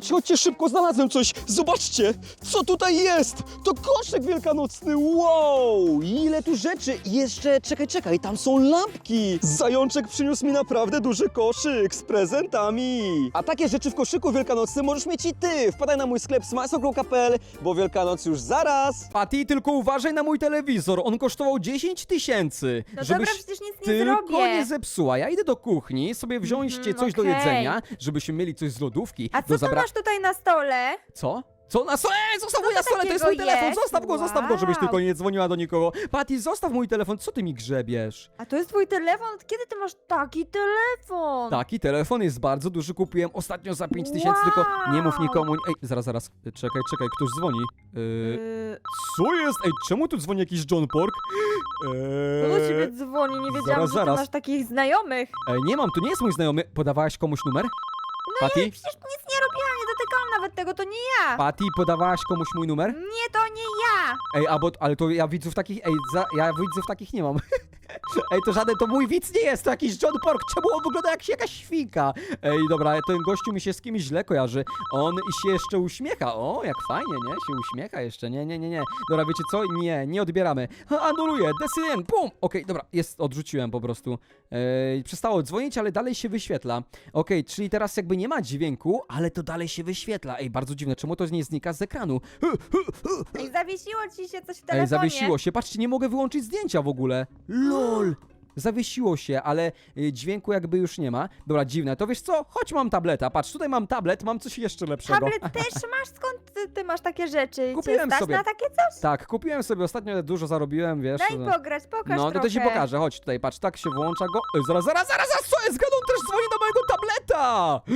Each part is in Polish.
chodźcie, chodźcie szybko, znalazłem coś. Zobaczcie, co tutaj jest. To koszyk wielkanocny, wow. Ile tu rzeczy. I jeszcze, czekaj, czekaj, tam są lampki. Zajączek przyniósł mi naprawdę duży koszyk z prezentami. A takie rzeczy w koszyku wielkanocnym możesz mieć i ty. Wpadaj na mój sklep smajsokro.pl, bo Wielkanoc już zaraz. Patty, tylko uważaj na mój telewizor. On kosztował 10 tysięcy. No dobra, przecież nic nie tylko zrobię. nie zepsuła. Ja idę do kuchni, sobie wziąć Mhm, coś do okej. jedzenia, żebyśmy mieli coś z lodówki. A do co ty zabra- masz tutaj na stole? Co? Co na stole? Ej, Zostaw Co mój to na stole, to jest takiego mój telefon, jest? zostaw go, zostaw go, żebyś Wow. tylko nie dzwoniła do nikogo. Patty, zostaw mój telefon, co ty mi grzebiesz? A to jest twój telefon? Od Kiedy ty masz taki telefon? Taki telefon jest bardzo duży, kupiłem ostatnio za 5 tysięcy, tylko nie mów Wow. nikomu. Ej, zaraz, zaraz, czekaj, czekaj, ktoś dzwoni. Yy, Yy, co jest? Ej, czemu tu dzwoni jakiś John Pork? kto do Eee, ciebie dzwoni? Nie wiedziałam, zaraz, że zaraz. ty masz takich znajomych. Ej, nie mam, to nie jest mój znajomy. Podawałaś komuś numer? Patty? ja przecież nic nie robiłam, nie dotykałam nawet tego, to nie ja. Patty, podawałaś komuś mój numer? Nie, to nie ja. Ej, a bo, ale to ja widzów takich, ej, za, ja widzów takich nie mam. Ej, to żaden, to mój widz nie jest, to jakiś John Pork, czemu on wygląda jak jakaś świnka? Ej, dobra, ten gościu mi się z kimś źle kojarzy, on się jeszcze uśmiecha, o, jak fajnie, nie, się uśmiecha jeszcze, nie, nie, nie, nie, dobra, wiecie co, nie, nie odbieramy, Ha, anuluję, decydent, pum, okej, dobra, jest, odrzuciłem po prostu, Ej, przestało dzwonić, ale dalej się wyświetla, okej, czyli teraz jakby nie ma dźwięku, ale to dalej się wyświetla, ej, bardzo dziwne, czemu to nie znika z ekranu? Ej, zawiesiło ci się coś w telefonie. Ej, zawiesiło się. Patrzcie, nie mogę wyłączyć zdjęcia w ogóle. LOL! Zawiesiło się, ale y, dźwięku jakby już nie ma. Dobra, dziwne. To wiesz co? Chodź, mam tableta. Patrz, tutaj mam tablet, mam coś jeszcze lepszego. Tablet też masz? Skąd ty, ty masz takie rzeczy? Kupiłem Cię stać sobie. na takie coś? Tak, kupiłem sobie ostatnio, dużo zarobiłem, wiesz. Daj no. pograć, pokaż No, to, trochę. to ci pokażę. Chodź tutaj, patrz, tak się włącza go. Ej, zaraz, zaraz, zaraz, zaraz, co jest? Ganon też dzwoni do mojego tableta!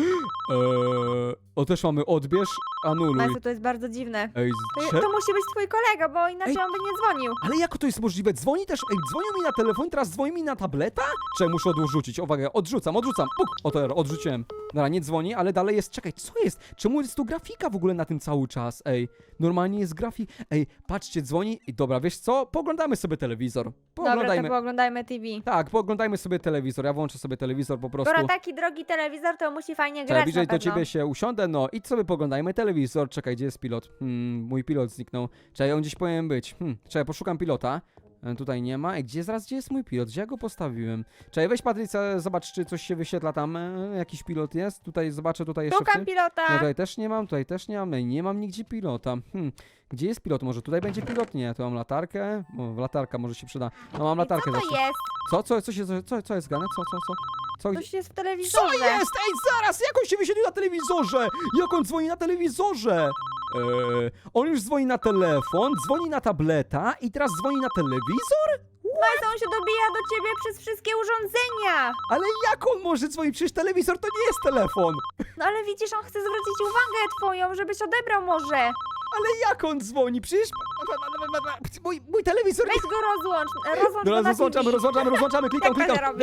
Eee, o, też mamy odbierz, anuluj. Majsu, to jest bardzo dziwne. Ej, To, cze- to musi być twój kolega, bo inaczej Ej. on by nie dzwonił. Ale jak to jest możliwe? Dzwoni też, ej, dzwonią mi na telefon, teraz dzwoni mi na tableta? Czy muszę odrzucić? Uwaga, odrzucam, odrzucam. Puk, oto, odrzuciłem. Dobra, nie dzwoni, ale dalej jest, czekaj, co jest? Czemu jest tu grafika w ogóle na tym cały czas? Ej, normalnie jest grafik. Ej, patrzcie, dzwoni i dobra, wiesz co? Poglądamy sobie telewizor. Dobra, to pooglądajmy TV. Tak, pooglądajmy sobie telewizor. Ja włączę sobie telewizor po prostu. Skoro taki drogi telewizor, to musi fajnie grać Czekaj, bliżej na do pewno. ciebie się usiądę, no idź sobie poglądajmy telewizor. Czekaj, gdzie jest pilot? Hmm, mój pilot zniknął. Czekaj, on gdzieś powinien być. Hmm, czekaj, poszukam pilota. E, Tutaj nie ma. Ej, gdzie zaraz, gdzie jest mój pilot? Gdzie ja go postawiłem? Czekaj, weź Patrycja, zobacz, czy coś się wyświetla tam. E, jakiś pilot jest? Tutaj zobaczę, tutaj jeszcze w Szukam tym. pilota. No tutaj też nie mam, tutaj też nie mam, Ej, nie mam nigdzie pilota. Hmm, gdzie jest pilot? Może tutaj będzie pilot? Nie, tu mam latarkę. O, latarka może się przyda. No mam Ej, latarkę Co to zawsze. jest? Co, co, co się, co, co jest gane? Co, co, co? Co, Coś jest w co telewizorze. jest? Ej, zaraz! Jak on się wyświetlił na telewizorze? Jak on dzwoni na telewizorze? Eee, on już dzwoni na telefon, dzwoni na tableta i teraz dzwoni na telewizor? Majsu, on się dobija do ciebie przez wszystkie urządzenia. Ale jak on może dzwonić? Przecież telewizor to nie jest telefon. No ale widzisz, on chce zwrócić uwagę twoją, żebyś odebrał może. Ale jak on dzwoni? Przecież... Mój, mój telewizor... Weź go rozłącz. Rozłącz Dobra, go na rozłączamy, TV. rozłączamy, rozłączamy, klikam, to się klikam. robi?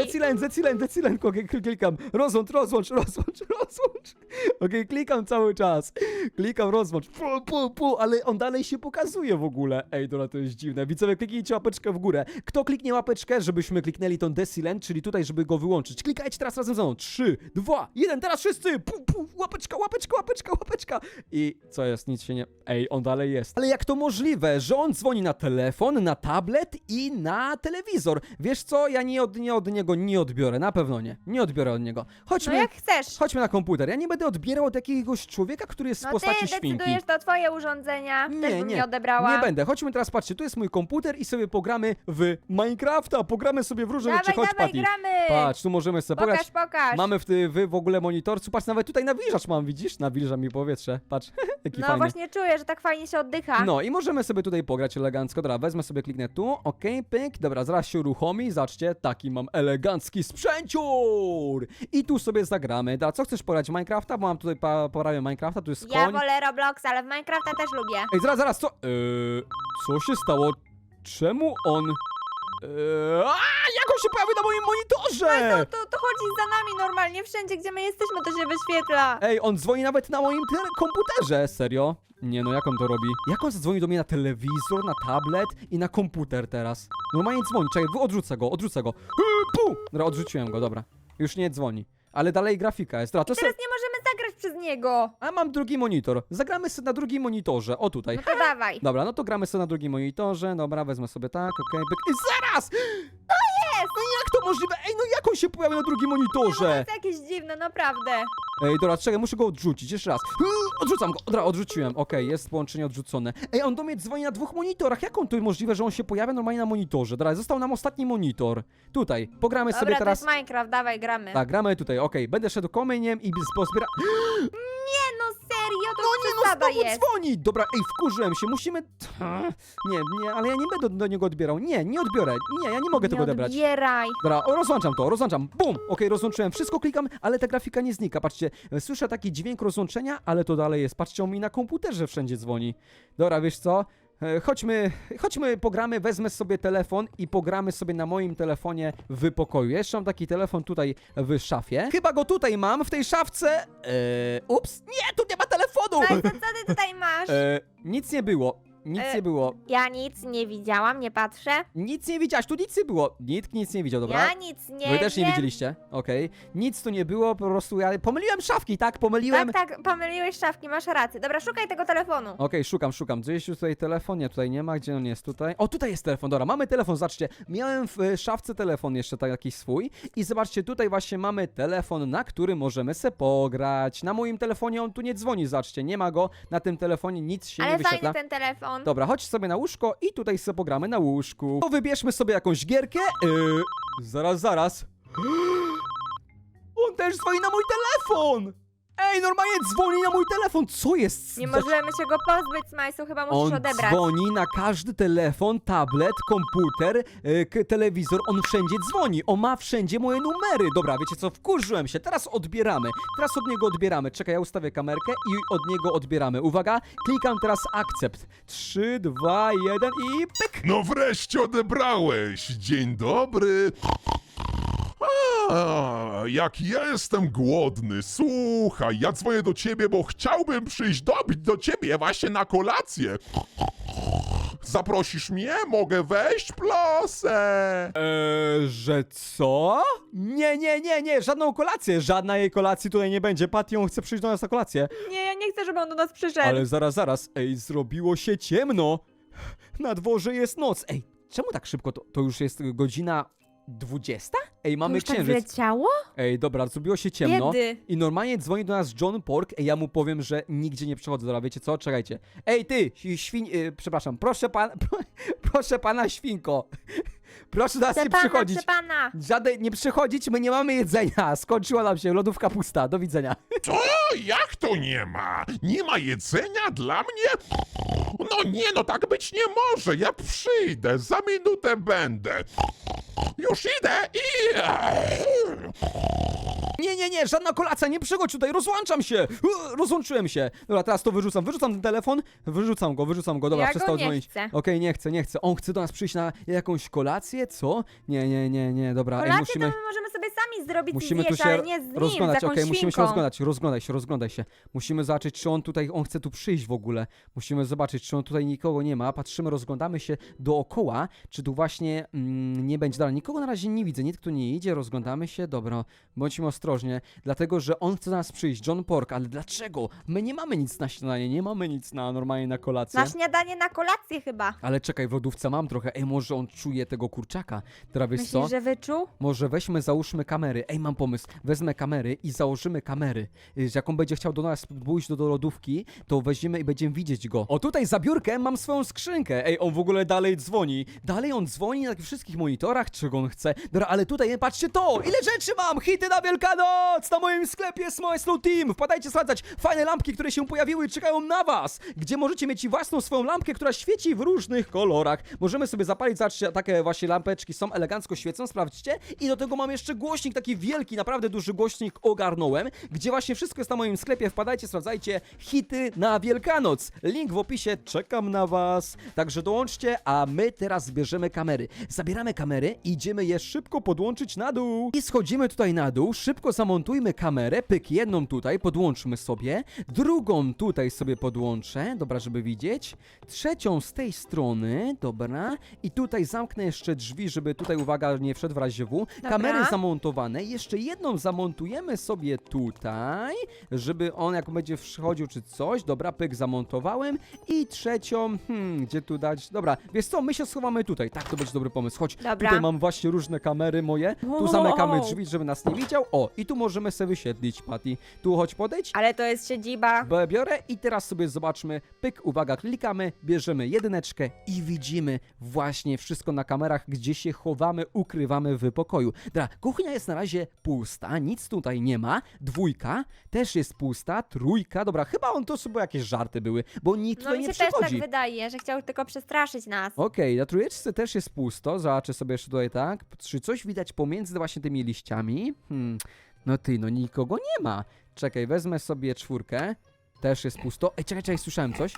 Okej, klik- klikam. Rozłącz, rozłącz, rozłącz, rozłącz. Okej, klikam cały czas. Klikam, rozłącz. Pu, pu, pu, ale on dalej się pokazuje w ogóle. Ej, dobra, to jest dziwne. Widzowie, kliknijcie łapeczkę w górę. Kto kliknie łapeczkę, żebyśmy kliknęli tą decylent, czyli tutaj, żeby go wyłączyć. Klikajcie teraz razem ze mną. Trzy, dwa, jeden, teraz wszyscy. Pu, pu, łapeczka, łapeczka, łapeczka, łapeczka. I co jest? Nic się nie... Ej, on dalej jest. Ale jak to możliwe, że on dzwoni na telefon, na tablet i na telewizor? Wiesz co? Ja nie od, nie od niego nie odbiorę, na pewno nie. Nie odbiorę od niego. Chodźmy, No jak chcesz. chodźmy na komputer. Ja nie będę odbierał od jakiegoś człowieka, który jest z No postaci ty świnki. decydujesz, to twoje urządzenia. Też Nie, bym nie, nie odebrała. Nie będę. Chodźmy teraz, patrzcie, tu jest mój komputer i sobie pogramy w Minecrafta. Pogramy sobie w różne Dawaj, rzeczy. Chodź, dawaj, Patty. gramy. Patrz, tu możemy sobie pograć. Pokaż, pokaż. Mamy w, ty, wy w ogóle monitorcu. Patrz, nawet tutaj nawilżacz mam, widzisz? Nawilża mi powietrze. Patrz, jaki No fajny. właśnie czuję, że tak fajnie się oddycha. No i możemy sobie tutaj pograć elegancko. Dobra, wezmę sobie, kliknę tu, okej, pyk. Dobra, zaraz się uruchomi. Zobaczcie, taki mam elegancki sprzęciur. I tu sobie zagramy. Da, co chcesz pograć? Minecrafta? Bo mam tutaj pa, porabię Minecrafta, tu jest koń. Ja wolę Roblox, ale w Minecrafta też lubię. Ej, zaraz, zaraz, co? Eee, co się stało? Czemu on... Eee, a, jak on się pojawił na moim monitorze? No to, to chodzi za nami normalnie, wszędzie gdzie my jesteśmy to się wyświetla. Ej, on dzwoni nawet na moim tele- komputerze, serio? Nie no, jak on to robi? Jak on zadzwoni do mnie na telewizor, na tablet i na komputer teraz? Normalnie dzwoni, czekaj, wy- odrzucę go, odrzucę go. Eee, pu! Dobra, odrzuciłem go, dobra. Już nie dzwoni. Ale dalej grafika jest. Dobra, to Teraz se... nie możemy zagrać przez niego. A mam drugi monitor. Zagramy sobie na drugim monitorze. O tutaj. No to dawaj. Dobra, no to gramy sobie na drugim monitorze. Dobra, wezmę sobie tak, okej. byk. I zaraz! Jest! No jak to możliwe? Ej, no jak on się pojawił na drugim To monitorze? jest jakieś dziwne, naprawdę. Ej, dobra, czekaj, muszę go odrzucić. Jeszcze raz. Yy, Odrzucam go. Dobra, odrzuciłem. Okej, jest połączenie odrzucone. Ej, on do mnie dzwoni na dwóch monitorach. Jak on to możliwe, że on się pojawia normalnie na monitorze? Dobra, został nam ostatni monitor. Tutaj. Pogramy sobie Dobra, to teraz. jest Minecraft, dawaj, gramy. Tak, gramy tutaj, okej. Będę szedł kamieniem i pozbiera... To No już nie, no przesada znowu jest. dzwoni! Dobra, ej, wkurzyłem się, musimy... Nie, nie, ale ja nie będę do niego odbierał. Nie, nie odbiorę. Nie, ja nie mogę tego nie odebrać. odbieraj. Dobra, o, rozłączam to, rozłączam. Bum! Okej, rozłączyłem. Wszystko klikam, ale ta grafika nie znika. Patrzcie, e, słyszę taki dźwięk rozłączenia, ale to dalej jest. Patrzcie, on mi na komputerze wszędzie dzwoni. Dobra, wiesz co? E, Chodźmy, chodźmy, pogramy, wezmę sobie telefon i pogramy sobie na moim telefonie w pokoju. Jeszcze mam taki telefon tutaj w szafie. Chyba go tutaj mam, w tej szafce. Eee, ups, nie, tu nie ma telefonu! Majso, co ty tutaj masz? E, nic nie było, nic E, nie było. Ja nic nie widziałam, nie patrzę. Nic nie widziałaś, tu nic nie było. Nikt nic nie widział, dobra? Ja nic nie Wy też nie wiem. widzieliście, okej. Nic tu nie było, po prostu ja pomyliłem szafki, tak? Pomyliłem. Tak, tak, pomyliłeś szafki, masz rację. Dobra, szukaj tego telefonu. Okej, szukam, szukam. Gdzieś tutaj telefon, nie, tutaj nie ma, gdzie on jest tutaj? O, tutaj jest telefon, dobra, mamy telefon, zobaczcie. Miałem w e, szafce telefon jeszcze tak jakiś swój i zobaczcie, tutaj właśnie mamy telefon, na którym możemy se pograć. Na moim telefonie on tu nie dzwoni, zobaczcie, nie ma go, na tym telefonie nic się nie Ale wyświetla. fajny ten telefon. Dobra, chodź sobie na łóżko i tutaj sobie pogramy na łóżku. To wybierzmy sobie jakąś gierkę. Yy, zaraz, zaraz. On też dzwoni na mój telefon! Ej, normalnie dzwoni na mój telefon! Co jest? Nie możemy się go pozbyć, Smajsu, chyba musisz On odebrać. dzwoni na każdy telefon, tablet, komputer, yy, k- telewizor, on wszędzie dzwoni. On ma wszędzie moje numery. Dobra, wiecie co, wkurzyłem się. Teraz odbieramy. Teraz od niego odbieramy. Czekaj, ja ustawię kamerkę i od niego odbieramy. Uwaga, klikam teraz akcept. 3, 2, 1 i pyk! No wreszcie odebrałeś! Dzień dobry! A, jak ja jestem głodny. Słuchaj, ja dzwonię do ciebie, bo chciałbym przyjść do, do ciebie właśnie na kolację. Zaprosisz mnie? Mogę wejść? Proszę! Eee, że co? Nie, nie, nie, nie, żadną kolację, żadna jej kolacji tutaj nie będzie. Patty, on chce przyjść do nas na kolację. Nie, ja nie chcę, żeby on do nas przyszedł. Ale zaraz, zaraz, ej, zrobiło się ciemno. Na dworze jest noc. Ej, czemu tak szybko? To, to już jest godzina 20? Ej, To mamy już tak księżyc. wleciało? Ej, dobra, zrobiło się ciemno. Kiedy? I normalnie dzwoni do nas John Pork, ej, ja mu powiem, że nigdzie nie przychodzę, dobra, wiecie co? Czekajcie. Ej, ty, świń, y, przepraszam, proszę pan, proszę pana świnko. Proszę do nas nie pana, przychodzić. proszę pana. Żadnej, nie przychodzić, my nie mamy jedzenia. Skończyła nam się lodówka pusta. Do widzenia. Co? Jak to nie ma? Nie ma jedzenia dla mnie? No nie, no tak być nie może. Ja przyjdę, za minutę będę. Już idę i... Nie, nie, nie, żadna kolacja, nie przychodź tutaj, rozłączam się. Rozłączyłem się. Dobra, teraz to wyrzucam. Wyrzucam ten telefon, wyrzucam go, wyrzucam go. Dobra, Ja go przestał nie dzwonić. chcę. Okej, nie chcę, nie chcę. On chce do nas przyjść na jakąś kolację, co? Nie, nie, nie, nie, dobra. Ej, Kolację musimy... to my możemy sobie sami zrobić Musimy tu zjeść, się ale nie z nim, rozglądać, z jakąś okej, musimy się świnką. rozglądać, rozglądaj się, rozglądaj się. Musimy zobaczyć, czy on tutaj, on chce tu przyjść w ogóle. Musimy zobaczyć, czy on tutaj nikogo nie ma. Patrzymy, rozglądamy się dookoła, czy tu właśnie mm, nie będzie dalej. Nikogo na razie nie widzę, nikt tu nie idzie, rozglądamy się, dobra, bądźmy ostrożnie, dlatego, że on chce do nas przyjść, John Pork, ale dlaczego? My nie mamy nic na śniadanie, nie mamy nic na normalnie na kolację. Na śniadanie, na kolację chyba. Ale czekaj, w lodówce mam trochę. Ej, może on czuje tego kurczaka. Teraz wiesz co? Myślisz, że wyczuł? Może weźmy, załóżmy kamery. Ej, mam pomysł. Wezmę kamery i założymy kamery. Y, Jak on będzie chciał do nas pójść do, do lodówki, to weźmiemy i będziemy widzieć go. O, tutaj za biurkiem mam swoją skrzynkę. Ej, on w ogóle dalej dzwoni. Dalej on dzwoni na tych wszystkich monitorach, czego on chce. Dobra, ale tutaj, patrzcie to! Ile rzeczy mam! Hity na Wielkanoc! Na moim sklepie Smile Slow Team! Wpadajcie sprawdzać fajne lampki, które się pojawiły i czekają na was! Gdzie możecie mieć własną swoją lampkę, która świeci w różnych kolorach. Możemy sobie zapalić, zobaczcie, takie właśnie lampeczki są elegancko świecą, sprawdźcie. I do tego mam jeszcze głośnik, taki wielki, naprawdę duży głośnik ogarnąłem, gdzie właśnie wszystko jest na moim sklepie. Wpadajcie, sprawdzajcie hity na Wielkanoc. Link w opisie, czekam na was. Także dołączcie, a my teraz bierzemy kamery. Zabieramy kamery i idziemy je szybko podłączyć na dół. I schodzimy tutaj na dół, szybko zamontujmy kamerę, pyk, jedną tutaj, podłączmy sobie, drugą tutaj sobie podłączę, dobra, żeby widzieć, trzecią z tej strony, dobra, i tutaj zamknę jeszcze drzwi, żeby tutaj, uwaga, nie wszedł w razie W, kamery zamontowane, jeszcze jedną zamontujemy sobie tutaj, żeby on jak będzie wchodził czy coś, dobra, pyk, zamontowałem. I trzecią, hmm, gdzie tu dać, dobra, wiesz co, my się schowamy tutaj, tak, to będzie dobry pomysł, chodź, Dobra. tutaj mam właśnie różne kamery moje, tu zamykamy drzwi, żeby nas nie widział, o, i tu możemy sobie wysiedlić, Patty, tu chodź podejdź, Ale to jest siedziba. B- Biorę i teraz sobie zobaczmy. Pyk, uwaga, klikamy, bierzemy jedyneczkę i widzimy właśnie wszystko na kamerach, gdzie się chowamy, ukrywamy w pokoju. Dobra, kuchnia jest na razie pusta, nic tutaj nie ma. Dwójka też jest pusta, trójka, dobra, chyba on to sobie jakieś żarty były, bo nikt No tutaj mi nie się też tak przychodzi. wydaje, że chciał tylko przestraszyć nas. Okej, na trójeczce też jest pusto. Zobaczę sobie jeszcze tutaj tak. Czy coś widać pomiędzy właśnie tymi liściami? Hmm. No ty, no nikogo nie ma. Czekaj, wezmę sobie czwórkę. Też jest pusto. Ej, czekaj, czekaj, słyszałem coś.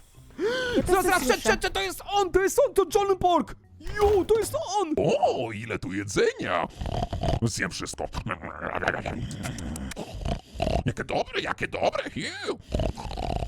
Ja też Zaraz, coś zaraz, słyszę. czekaj, to jest on, to jest on, to John Pork! Jo, to jest on! O, ile tu jedzenia! Zjem wszystko. Jakie dobre, jakie dobre! Hiu.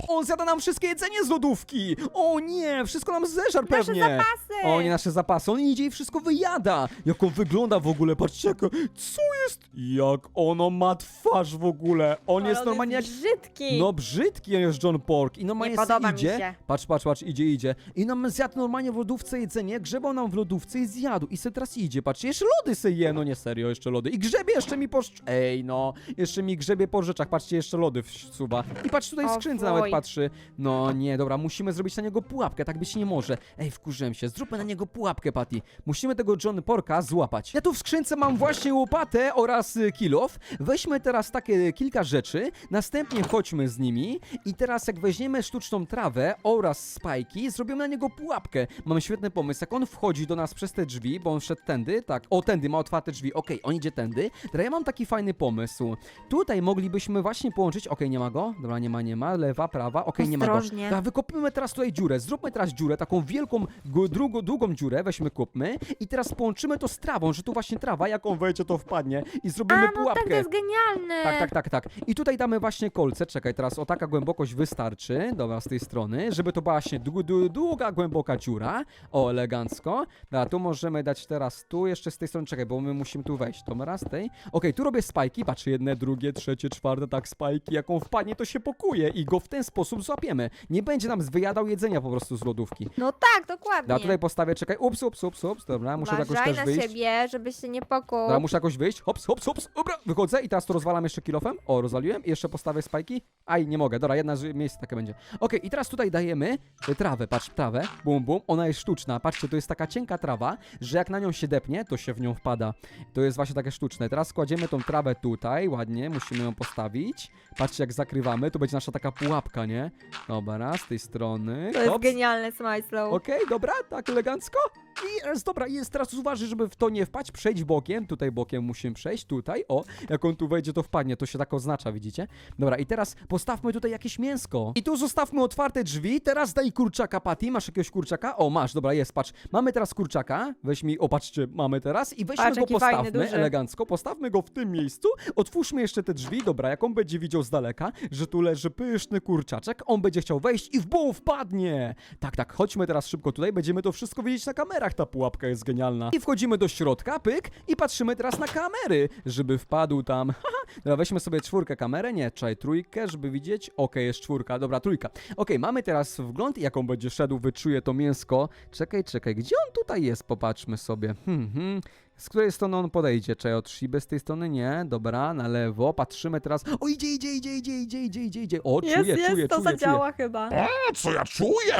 On zjada nam wszystkie jedzenie z lodówki! O nie, wszystko nam zeżar Nasze pewnie! zapasy! O nie, nasze zapasy, on idzie i wszystko wyjada! Jak on wygląda w ogóle, patrzcie, jak, co jest? Jak ono ma twarz w ogóle! On jest normalnie jak... brzydki. No brzydki jest John Pork i normalnie Nie se podoba mi idzie, się. patrz, patrz, patrz, idzie, idzie i nam zjadł normalnie w lodówce jedzenie, grzebał nam w lodówce i zjadł i se teraz idzie, patrz, jeszcze lody se je, no nie serio, jeszcze lody i grzebie jeszcze mi po, szcz- ej no, jeszcze mi grzebie po rzeczach, patrzcie, jeszcze lody wsuwa i patrz tutaj w O skrzynce fuj. Patrzy, no nie, dobra, musimy zrobić na niego pułapkę, tak być nie może, ej, wkurzyłem się, zróbmy na niego pułapkę, Patty, musimy tego John Porka złapać. Ja tu w skrzynce mam właśnie łopatę oraz y, kilof, weźmy teraz takie kilka rzeczy, następnie chodźmy z nimi i teraz jak weźmiemy sztuczną trawę oraz spajki, zrobimy na niego pułapkę. Mam świetny pomysł, jak on wchodzi do nas przez te drzwi, bo on szedł tędy, tak, o tędy, ma otwarte drzwi, okej, on idzie tędy, teraz ja mam taki fajny pomysł. Tutaj moglibyśmy właśnie połączyć, okej, nie ma go, dobra, nie ma, nie ma, lewa, prawa, okej, nie ma go. Ostrożnie. Dobra, wykopimy teraz tutaj dziurę, zróbmy teraz dziurę, taką wielką, gu- drugo, długą dziurę, weźmy, kupmy i teraz połączymy to z trawą, że tu właśnie trawa, jak on wejdzie, to wpadnie i zrobimy A, no pułapkę. tak, to jest genialne. Tak, tak, tak, tak. I tutaj damy właśnie kolce. Czekaj, teraz o taka głębokość wystarczy. Dobra, z tej strony, żeby to była właśnie dłu- dłu- długa, głęboka dziura. O, elegancko. Dobra, tu możemy dać teraz tu, jeszcze z tej strony, czekaj, bo my musimy tu wejść. To raz tej. Okej, tu robię spajki, patrz, jedne, drugie, trzecie, czwarte, tak, spajki. Jak on wpadnie, to się pokuje i go w ten sposób złapiemy. Nie będzie nam wyjadał jedzenia po prostu z lodówki. No tak, dokładnie. Dobra, tutaj postawię, czekaj, ups, ups, ups, ups, dobra, muszę jakoś też na wyjść. siebie, żebyś się nie pokuł. Dobra, muszę jakoś wyjść. Hops, hops, hops. Dobra, wychodzę i teraz to rozwalam jeszcze kilofem. O, rozwaliłem. I jeszcze postawię spajki. Aj, nie mogę. Dobra, jedna z miejsc takie będzie. Okej, i teraz tutaj dajemy y, trawę. Patrz, trawę. Bum, bum. Ona jest sztuczna. Patrzcie, to jest taka cienka trawa, że jak na nią się depnie, to się w nią wpada. To jest właśnie takie sztuczne. Teraz kładziemy tą trawę tutaj, ładnie. Musimy ją postawić. Patrzcie, jak zakrywamy. To będzie nasza taka pułapka, nie? Dobra, z tej strony. To jest Hops. genialne, Smajslow. Okej, dobra, tak elegancko. I jest dobra, jest teraz uważaj, żeby w to nie wpaść, przejdź bokiem, tutaj bokiem musimy przejść, tutaj, o, jak on tu wejdzie, to wpadnie, to się tak oznacza, widzicie? Dobra, i teraz postawmy tutaj jakieś mięsko. I tu zostawmy otwarte drzwi, teraz daj kurczaka, Patty, masz jakiegoś kurczaka? O, masz, dobra, jest, patrz, mamy teraz kurczaka, weź mi, o, patrzcie, mamy teraz. I weźmy Patrz, go, jaki fajny, postawmy duży. elegancko, postawmy go w tym miejscu, otwórzmy jeszcze te drzwi, dobra, jak on będzie widział z daleka, że tu leży pyszny kurczaczek, on będzie chciał wejść i w bum wpadnie. Tak, tak, chodźmy teraz szybko tutaj, będziemy to wszystko widzieć na kamerach, ta pułapka jest genialna. I wchodzimy do środka, pyk, i patrzymy teraz na kamery, żeby wpadł tam. Dobra, weźmy sobie czwórkę kamerę, nie, czaj, trójkę, żeby widzieć. Okej, jest czwórka, dobra, trójka. Okej, mamy teraz wgląd, jak on będzie szedł, wyczuje to mięsko. Czekaj, czekaj, gdzie on tutaj jest? Popatrzmy sobie. Hmm, hmm. Z której strony on podejdzie? Czy od szyby z tej strony? Nie. Dobra, na lewo. Patrzymy teraz. O, idzie, idzie, idzie, idzie, idzie, idzie, idzie, idzie. O, Jest, czuję, jest, czuję, to czuję, zadziała chyba. O, co ja czuję?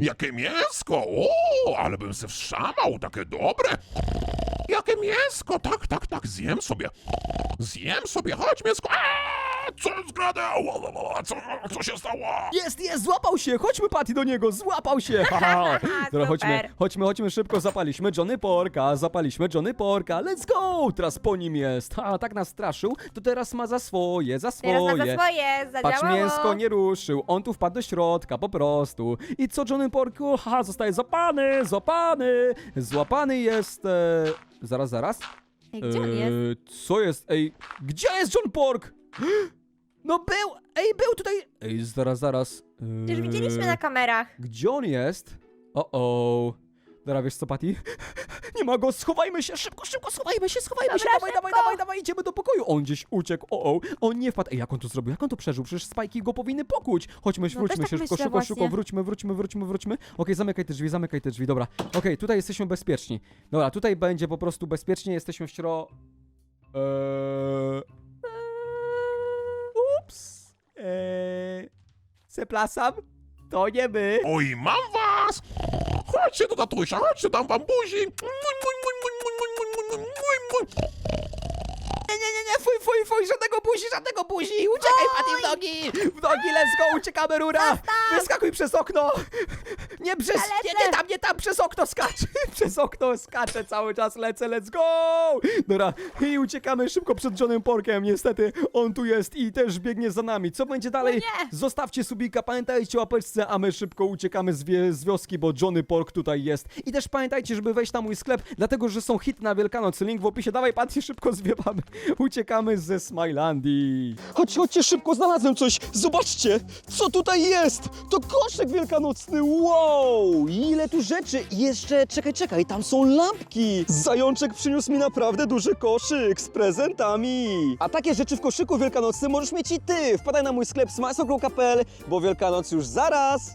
Jakie mięsko! O, ale bym se wszamał, takie dobre! Jakie mięsko! Tak, tak, tak, zjem sobie. Zjem sobie, chodź mięsko! Aaa, co jest grane? Co, co się stało? Jest, jest, złapał się! Chodźmy, Patty, do niego! Złapał się! Haha. Dobra, chodźmy, Super. chodźmy, chodźmy szybko. Zapaliśmy Johnny Porka, zapaliśmy Johnny Porka. Let's go! Teraz po nim jest. Ha, tak nas straszył, to teraz ma za swoje, za Teraz swoje. na za swoje, zadziałało. Patrz, mięsko nie ruszył, on tu wpadł do środka, po prostu. I co, Johnny Porku? Haha, zostaje złapany, złapany, złapany jest... E... Zaraz, zaraz. Ej, gdzie on jest? Eee, Co jest? Ej, gdzie jest John Pork? No był! Ej, był tutaj! Ej, zaraz, zaraz. Przecież Eee, widzieliśmy na kamerach. Gdzie on jest? O, o. Dobra, wiesz co, Patty? Nie ma go, schowajmy się, szybko, szybko, schowajmy się, schowajmy Dobra, się, dawaj, szybko. dawaj, dawaj, dawaj, idziemy do pokoju. On gdzieś uciekł, o, o, on nie wpadł. Ej, jak on to zrobił, jak on to przeżył? Przecież spajki go powinny pokuć. Chodźmy, No, wróćmy też się, tak szybko, myślę szybko, szybko, właśnie. wróćmy, wróćmy, wróćmy, wróćmy. Okej, zamykaj te drzwi, zamykaj te drzwi, dobra. Okej, tutaj jesteśmy bezpieczni. Dobra, tutaj będzie po prostu bezpiecznie, jesteśmy w śro... Eee... Eee... Przepraszam, to nie my. Oj, mam was! Chodźcie do tatusia, chodźcie, dam wam buzi! Nie, nie, nie, nie, fuj, fuj, fuj, żadnego buzi, żadnego buzi! Uciekaj, Patty, w nogi! W nogi, let's go, uciekamy, rura! Wyskakuj przez okno! Nie przez, nie, nie tam, nie tam, przez okno skacz! Przez okno skaczę cały czas, lecę, let's go! Dobra, i uciekamy szybko przed Johnem Porkiem, niestety on tu jest i też biegnie za nami. Co będzie dalej? nie! Zostawcie subika, pamiętajcie o łapeczce, a my szybko uciekamy z, wie, z wioski, bo Johnny Pork tutaj jest. I też pamiętajcie, żeby wejść na mój sklep, dlatego, że są hity na Wielkanoc. Link w opisie. Dawaj, patrzcie, szybko zwiewamy. Uciekamy ze Smilandii. Chodź, chodźcie szybko, znalazłem coś! Zobaczcie, co tutaj jest! To koszyk wielkanocny, wow! Ile tu rzeczy! I jeszcze, czekaj, czekaj, tam są lampki! Zajączek przyniósł mi naprawdę duży koszyk z prezentami! A takie rzeczy w koszyku wielkanocnym możesz mieć i ty! Wpadaj na mój sklep smajsokro.pl, bo Wielkanoc już zaraz!